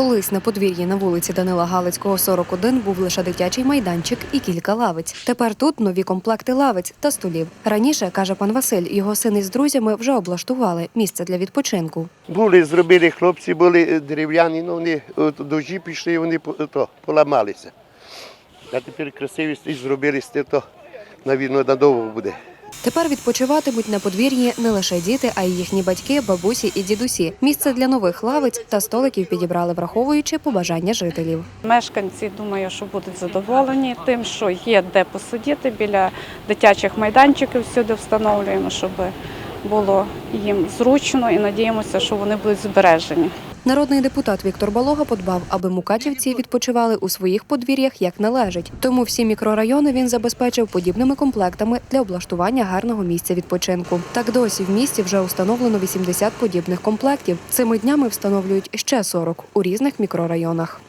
Колись на подвір'ї на вулиці Данила Галицького, 41, був лише дитячий майданчик і кілька лавиць. Тепер тут нові комплекти лавиць та столів. Раніше, каже пан Василь, його син із друзями вже облаштували місце для відпочинку. Були, зробили хлопці, були дерев'яні, ну вони дожі пішли, вони то, поламалися. А тепер красиві і зробили то, навірно, надовго буде. Тепер відпочиватимуть на подвір'ї не лише діти, а й їхні батьки, бабусі і дідусі. Місце для нових лавиць та столиків підібрали, враховуючи побажання жителів. Мешканці думаю, що будуть задоволені тим, що є де посидіти біля дитячих майданчиків. Всюди встановлюємо, щоб було їм зручно і надіємося, що вони будуть збережені. Народний депутат Віктор Балога подбав, аби мукачівці відпочивали у своїх подвір'ях як належить. Тому всі мікрорайони він забезпечив подібними комплектами для облаштування гарного місця відпочинку. Так досі в місті вже установлено 80 подібних комплектів. Цими днями встановлюють ще 40 у різних мікрорайонах.